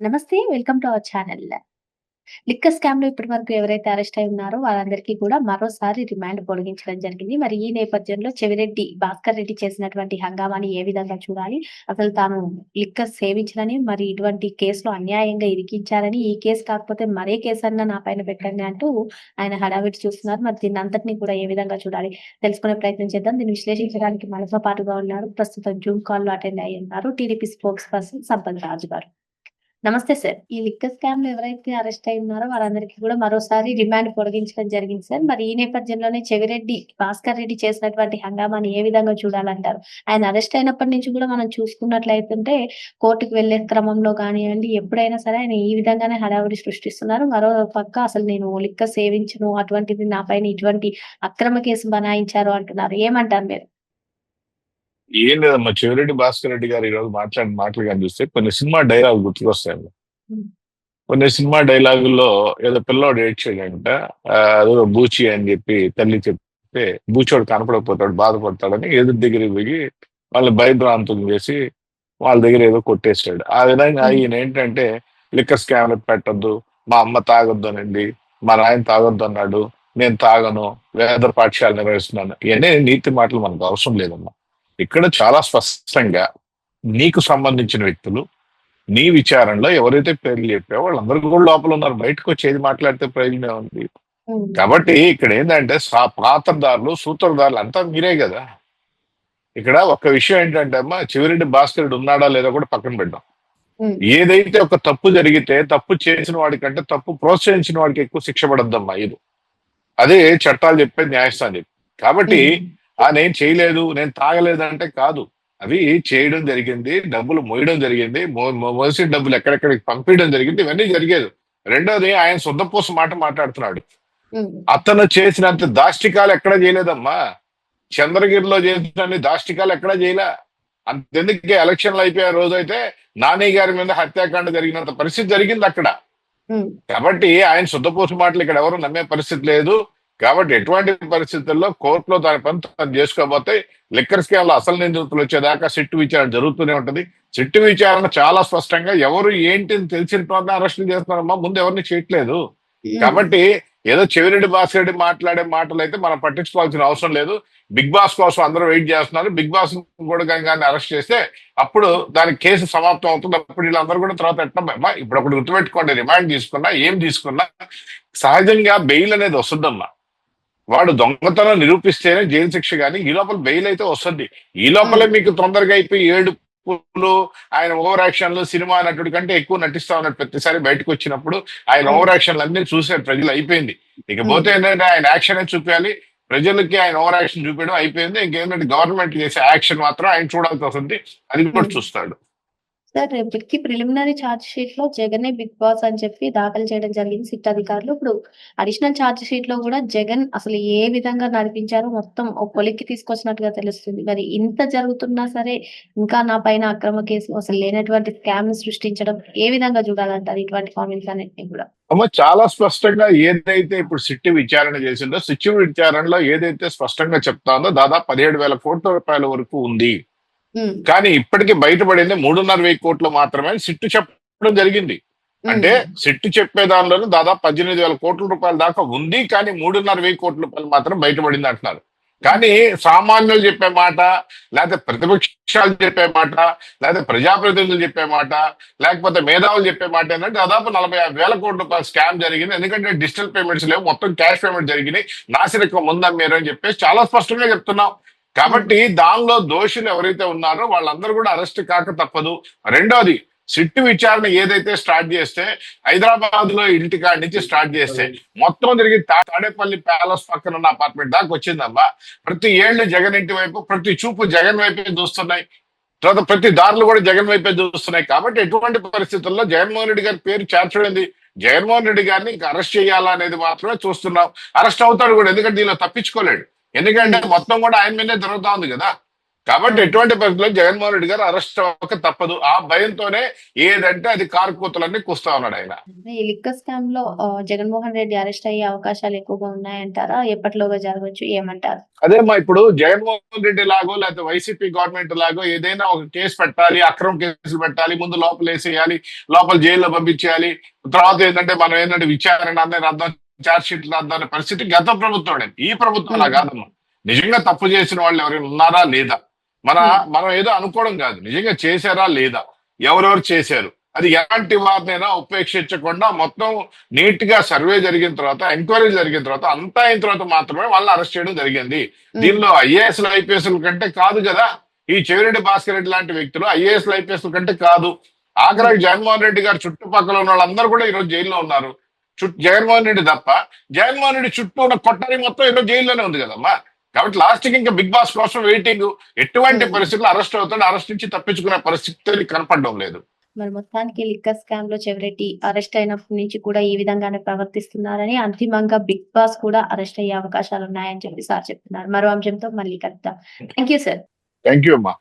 నమస్తే. Welcome to our channel. Liquor స్కామ్‌లో ఇప్పటి వరకు ఎవరైతే అరెస్ట్ అయి ఉన్నారో వాళ్ళందరికీ కూడా మరోసారి రిమాండ్ పొడిగించడం జరిగింది. మరి ఈ నేపథ్యంలో చెవిరెడ్డి భాస్కర్ రెడ్డి చేసినటువంటి హంగామాని ఏ విధంగా చూడాలి? అసలు తాను లిక్కర్ సేవించాలని మరి ఇటువంటి కేసులో అన్యాయంగా ఇరికించారని, ఈ కేసు కాకపోతే మరే కేసన్నా నా పైన పెట్టండి అంటూ ఆయన హడావిడి చూస్తున్నారు. మరి దీన్నంతటిని కూడా ఏ విధంగా చూడాలి? తెలుసుకునే ప్రయత్నం చేద్దాం. దీన్ని విశ్లేషించడానికి మనతో పాటుగా ఉన్నారు. ప్రస్తుతం జూమ్ కాల్లో అటెండ్ అయ్యి ఉన్నారు. TDP spokesperson Sampath Raju గారు. నమస్తే సార్. ఈ లిక్కర్ స్కామ్‌లో ఎవరైతే అరెస్ట్ అయి ఉన్నారో వాళ్ళందరికీ కూడా మరోసారి రిమాండ్ పొడిగించడం జరిగింది సార్. మరి ఈ నేపథ్యంలోనే చెవిరెడ్డి భాస్కర్ రెడ్డి చేసినటువంటి హంగామాని ఏ విధంగా చూడాలంటారు? ఆయన అరెస్ట్ అయినప్పటి నుంచి కూడా మనం చూసుకున్నట్లయితే కోర్టుకు వెళ్ళే క్రమంలో కానివ్వండి ఎప్పుడైనా సరే ఆయన ఈ విధంగానే హడావిడి సృష్టిస్తున్నారు. మరో పక్క అసలు నేను లిక్కర్ సేవించను, అటువంటిది నా పైన ఇటువంటి అక్రమ కేసు బనాయించారు అంటున్నారు. ఏమంటారు మీరు? ఏం లేదమ్మా చెవిరెడ్డి భాస్కర్ రెడ్డి గారు ఈరోజు మాట్లాడిన మాటలు కానీ చూస్తే కొన్ని సినిమా డైలాగ్ గుర్తుకొస్తాయి. కొన్ని సినిమా డైలాగుల్లో ఏదో పిల్లోడు ఏడ్చాడంట అదో బూచి అని చెప్పి తల్లి చెప్తే బూచోడు కనపడకపోతాడు బాధపడతాడని ఎదురు దగ్గరికి పోయి వాళ్ళని భయభ్రాంతం చేసి వాళ్ళ దగ్గర ఏదో కొట్టేస్తాడు ఆ విధంగా. ఈయన ఏంటంటే లిక్కర్ స్కామ్ పెట్టద్దు మా అమ్మ తాగొద్దు అనండి మా నాయన తాగొద్దు అన్నాడు నేను తాగను వేద పాఠశాల నిర్వహిస్తున్నాను ఇవన్నీ నీతి మాటలు మనకు అవసరం లేదమ్మా ఇక్కడ చాలా స్పష్టంగా నీకు సంబంధించిన వ్యక్తులు నీ విచారణలో ఎవరైతే పేర్లు చెప్పావో వాళ్ళందరూ కూడా లోపల ఉన్నారు బయటకు వచ్చి ఏది మాట్లాడితే ప్రయోజనం ఉంది. కాబట్టి ఇక్కడ ఏంటంటే పాత్రదారులు సూత్రధారులు అంతా మీరే కదా ఇక్కడ ఒక విషయం ఏంటంటే అమ్మా చివరెడ్డి భాస్కరుడు ఉన్నాడా లేదా కూడా పక్కన పెట్టాం. ఏదైతే ఒక తప్పు జరిగితే తప్పు చేసిన వాడికంటే తప్పు ప్రోత్సహించిన వాడికి ఎక్కువ శిక్ష పడద్దమ్మా ఇది అదే చట్టాలు చెప్పేది న్యాయస్థానం చెప్పి కాబట్టి. ఆ నేను చేయలేదు నేను తాగలేదు అంటే కాదు. అవి చేయడం జరిగింది డబ్బులు మోయడం జరిగింది మో- మో- మోసిన డబ్బులు ఎక్కడెక్కడికి పంపించడం జరిగింది ఇవన్నీ జరిగేది. రెండోది ఆయన సొంతపోసం మాట మాట్లాడుతున్నాడు. అతను చేసినంత దాష్టికాలు ఎక్కడ చేయలేదమ్మా? చంద్రగిరిలో చేసిన దాష్టికాలు ఎక్కడ చేయలే? అంతెందుకు ఎలక్షన్లు అయిపోయే రోజు అయితే నాని గారి మీద హత్యాకాండ జరిగినంత పరిస్థితి జరిగింది అక్కడ. కాబట్టి ఆయన శుద్ధపోసు మాటలు ఇక్కడ ఎవరు నమ్మే పరిస్థితి లేదు. కాబట్టి ఎటువంటి పరిస్థితుల్లో కోర్టులో దాని పని తను చేసుకోకపోతే లిక్కర్ స్కామ్లో అసలు నిందితులు వచ్చేదాకా సిట్టు విచారణ జరుగుతూనే ఉంటది. సిట్టు విచారణ చాలా స్పష్టంగా ఎవరు ఏంటి అని తెలిసిన తర్వాత అరెస్టులు చేస్తున్నారమ్మా ముందు ఎవరిని చేయట్లేదు. హ్మ్. కాబట్టి ఏదో చెవిరెడ్డి భాస్కరెడ్డి మాట్లాడే మాటలు అయితే మనం పట్టించుకోవాల్సిన అవసరం లేదు. బిగ్ బాస్ కోసం అందరూ వెయిట్ చేస్తున్నారు. బిగ్ బాస్ కూడా కానీ అరెస్ట్ చేస్తే అప్పుడు దాని కేసు సమాప్తం అవుతుంది. అప్పుడు వీళ్ళందరూ కూడా తర్వాత ఎట్లా అమ్మా, ఇప్పుడు ఒకటి గుర్తుపెట్టుకోండి. రిమాండ్ తీసుకున్నా ఏం తీసుకున్నా సహజంగా బెయిల్ అనేది వస్తుందమ్మా. వాడు దొంగతనం నిరూపిస్తేనే జైలు శిక్ష కానీ ఈ లోపల బెయిల్ అయితే వస్తుంది. ఈ లోపలే మీకు తొందరగా అయిపోయి ఏడుపులు ఆయన ఓవర్ యాక్షన్లు సినిమా నటుడి కంటే ఎక్కువ నటిస్తా ఉన్నాడు ప్రతిసారి బయటకు వచ్చినప్పుడు. ఆయన Hmm. ఓవర్ యాక్షన్లు అన్ని చూసే ప్రజలు అయిపోయింది. ఇకపోతే ఏంటంటే ఆయన యాక్షన్ చూపించాలి ప్రజలకి ఆయన ఓవర్ యాక్షన్ చూపించడం అయిపోయింది. ఇంకేంటంటే గవర్నమెంట్ చేసే యాక్షన్ మాత్రం ఆయన చూడాల్సి వస్తుంది. అది కూడా Hmm. చూస్తాడు. సార్ రేపటికి ప్రిలిమినరీ ఛార్జ్ షీట్లో జగనే బిగ్ బాస్ అని చెప్పి దాఖలు చేయడం జరిగింది సిట్ అధికారులు. ఇప్పుడు అడిషనల్ ఛార్జ్ షీట్లో కూడా జగన్ అసలు ఏ విధంగా నడిపించారో మొత్తం ఒక కొలిక్కి తీసుకొచ్చినట్టుగా తెలుస్తుంది. మరి ఇంత జరుగుతున్నా సరే ఇంకా నా పైన అక్రమ కేసు అసలు లేనటువంటి స్కామ్ సృష్టించడం ఏ విధంగా చూడాలంటారు ఇటువంటి కామెంట్స్ అన్నిటిని కూడా? అమ్మ చాలా స్పష్టంగా ఏదైతే ఇప్పుడు సిట్టి విచారణ చేసిందో సిట్టి విచారణలో ఏదైతే స్పష్టంగా చెప్తాందో దాదాపు పదిహేడు వేల కోట్ల రూపాయల వరకు ఉంది. కానీ ఇప్పటికి బయటపడింది మూడున్నర వెయ్యి కోట్లు మాత్రమే సిట్టు చెప్పడం జరిగింది. అంటే సిట్టు చెప్పే దానిలోనే దాదాపు పద్దెనిమిది వేల కోట్ల రూపాయల దాకా ఉంది కానీ మూడున్నర వెయ్యి కోట్ల రూపాయలు మాత్రం బయటపడింది అంటున్నారు. కానీ సామాన్యులు చెప్పే మాట లేకపోతే ప్రతిపక్షాలు చెప్పే మాట లేకపోతే ప్రజాప్రతినిధులు చెప్పే మాట లేకపోతే మేధావులు చెప్పే మాట ఏంటంటే దాదాపు నలభై యాభై వేల కోట్ల రూపాయల స్కామ్ జరిగింది. ఎందుకంటే డిజిటల్ పేమెంట్స్ లేవు మొత్తం క్యాష్ పేమెంట్ జరిగినాయి నాసిరకం ముందమ్మారు అని చెప్పేసి చాలా స్పష్టంగా చెప్తున్నాం. కాబట్టి దానిలో దోషులు ఎవరైతే ఉన్నారో వాళ్ళందరూ కూడా అరెస్ట్ కాక తప్పదు. రెండోది సిట్టు విచారణ ఏదైతే స్టార్ట్ చేస్తే హైదరాబాద్లో ఇంటి కాడి నుంచి స్టార్ట్ చేస్తే మొత్తం తిరిగి తాడేపల్లి ప్యాలెస్ పక్కన ఉన్న అపార్ట్మెంట్ దాకా వచ్చిందమ్మా. ప్రతి ఏళ్ళు జగన్ ఇంటి వైపు ప్రతి చూపు జగన్ వైపే చూస్తున్నాయి. తర్వాత ప్రతి దారులు కూడా జగన్ వైపే చూస్తున్నాయి. కాబట్టి ఎటువంటి పరిస్థితుల్లో జగన్మోహన్ రెడ్డి గారి పేరు చేర్చడింది జగన్మోహన్ రెడ్డి గారిని ఇంకా అరెస్ట్ చేయాలనేది మాత్రమే చూస్తున్నాం. అరెస్ట్ అవుతాడు కూడా ఎందుకంటే దీనిలో తప్పించుకోలేడు. ఎందుకంటే మొత్తం కూడా ఆయన మీదే జరుగుతా ఉంది కదా. కాబట్టి. ఎటువంటి పరిస్థితుల్లో జగన్మోహన్ రెడ్డి గారు అరెస్ట్ అవ్వక తప్పదు. ఆ భయంతోనే ఏదంటే అది కారు కూతలన్నీ కూస్తా ఉన్నాడు ఆయన. ఈ లిక్కర్ స్కామ్లో జగన్మోహన్ రెడ్డి అరెస్ట్ అయ్యే అవకాశాలు ఎక్కువగా ఉన్నాయంటారా? ఎప్పటిలోగా జరగవచ్చు ఏమంటారు? అదేమ్మా ఇప్పుడు జగన్మోహన్ రెడ్డి లాగో లేకపోతే వైసీపీ గవర్నమెంట్ లాగో ఏదైనా ఒక కేసు పెట్టాలి అక్రమ కేసులు పెట్టాలి ముందు లోపల వేసేయాలి లోపల జైల్లో పంపించేయాలి. తర్వాత ఏంటంటే మనం ఏంటంటే విచారణ అందరి రద్దాం ఛార్జ్ షీట్లు రద్దాం అనే పరిస్థితి గత ప్రభుత్వం ఈ ప్రభుత్వం అలా కాదమ్మా నిజంగా తప్పు చేసిన వాళ్ళు ఎవరైనా ఉన్నారా? లేదా? మన. మనం ఏదో అనుకోవడం కాదు. నిజంగా చేశారా? లేదా? ఎవరెవరు చేశారు? అది ఎలాంటి వారినైనా ఉపేక్షించకుండా మొత్తం నీట్గా సర్వే జరిగిన తర్వాత ఎంక్వైరీ జరిగిన తర్వాత అంతా అయిన తర్వాత మాత్రమే వాళ్ళని అరెస్ట్ చేయడం జరిగింది. దీనిలో ఐఏఎస్ ఐపీఎస్ కంటే కాదు కదా? ఈ చెవిరెడ్డి భాస్కర్ రెడ్డి లాంటి వ్యక్తులు ఐఏఎస్ ఐపీఎస్ కంటే కాదు. ఆఖరికి జగన్మోహన్ రెడ్డి గారు చుట్టుపక్కల ఉన్న వాళ్ళందరూ కూడా ఈరోజు జైల్లో ఉన్నారు. చుట్టూ జగన్మోహన్ రెడ్డి తప్ప జగన్మోహన్ రెడ్డి చుట్టూ ఉన్న కొట్టారి మొత్తం ఈరోజు జైల్లోనే ఉంది కదమ్మా. కాబట్టి లాస్ట్కి ఇంకా బిగ్ బాస్ కోసం వెయిటింగ్ ఎటువంటి Hmm. పరిస్థితుల్లో అరెస్ట్ అవుతాడు అరెస్ట్ నుంచి తప్పించుకునే పరిస్థితి కనపడడం లేదు. మరి మొత్తానికి లిక్కర్ స్కామ్లో చెవిరెడ్డి అరెస్ట్ అయినప్పటి నుంచి కూడా ఈ విధంగానే ప్రవర్తిస్తున్నారని అంతిమంగా బిగ్ బాస్ కూడా అరెస్ట్ అయ్యే అవకాశాలు ఉన్నాయని చెప్పి సార్ చెప్తున్నారు. మరో అంశంతో మళ్ళీ కలుద్దాం. Thank you sir thank you అమ్మా.